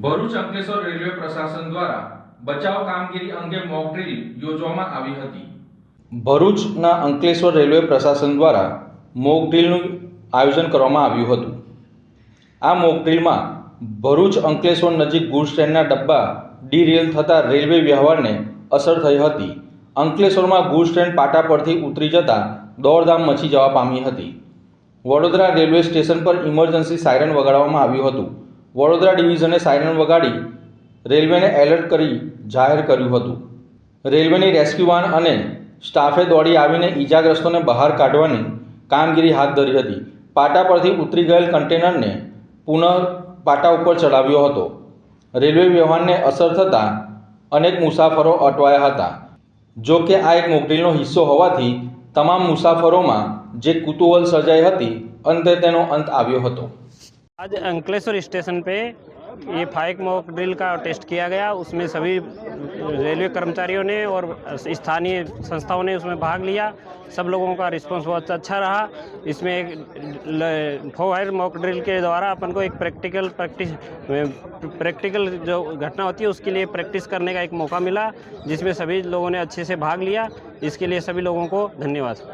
Bharuch Ankleshwar railway પ્રશાસન દ્વારા બચાવ કામગીરી અંગે મોક ડ્રીલ યોજવામાં આવી હતી. ભરૂચના અંકલેશ્વર રેલવે પ્રશાસન દ્વારા મોક ડ્રીલનું આયોજન કરવામાં આવ્યું હતું. આ મોક ડ્રીલમાં ભરૂચ અંકલેશ્વર નજીક ગુડ્સ ટ્રેનના ડબ્બા ડીરેલ થતાં રેલવે વ્યવહારને અસર થઈ હતી. અંકલેશ્વરમાં ગુડ્સ ટ્રેન પાટા પરથી ઉતરી જતાં દોડધામ મચી જવા પામી હતી. વડોદરા રેલવે સ્ટેશન પર ઇમરજન્સી સાયરન વગાડવામાં આવ્યું હતું. વડોદરા ડિવિઝને સાયરન વગાડી રેલવેને એલર્ટ કરી જાહેર કર્યું હતું. રેલવેની રેસ્ક્યુ વાન અને સ્ટાફે દોડી આવીને ઈજાગ્રસ્તોને બહાર કાઢવાની કામગીરી હાથ ધરી હતી. પાટા પરથી ઉતરી ગયેલ કન્ટેનરને પુનઃ પાટા ઉપર ચડાવ્યો હતો. રેલવે વ્યવહારને અસર થતાં અનેક મુસાફરો અટવાયા હતા. જો કે આ એક મોકડ્રીલનો હિસ્સો હોવાથી તમામ મુસાફરોમાં જે કુતૂહલ સર્જાઈ હતી, અંતે તેનો અંત આવ્યો હતો. आज अंकलेश्वर स्टेशन पे ये फाइक मॉक ड्रिल का टेस्ट किया गया। उसमें सभी रेलवे कर्मचारियों ने और स्थानीय संस्थाओं ने उसमें भाग लिया। सब लोगों का रिस्पांस बहुत अच्छा रहा। इसमें एक फायर मॉक ड्रिल के द्वारा अपन को एक प्रैक्टिकल प्रैक्टिस, प्रैक्टिकल जो घटना होती है, उसके लिए प्रैक्टिस करने का एक मौका मिला, जिसमें सभी लोगों ने अच्छे से भाग लिया। इसके लिए सभी लोगों को धन्यवाद।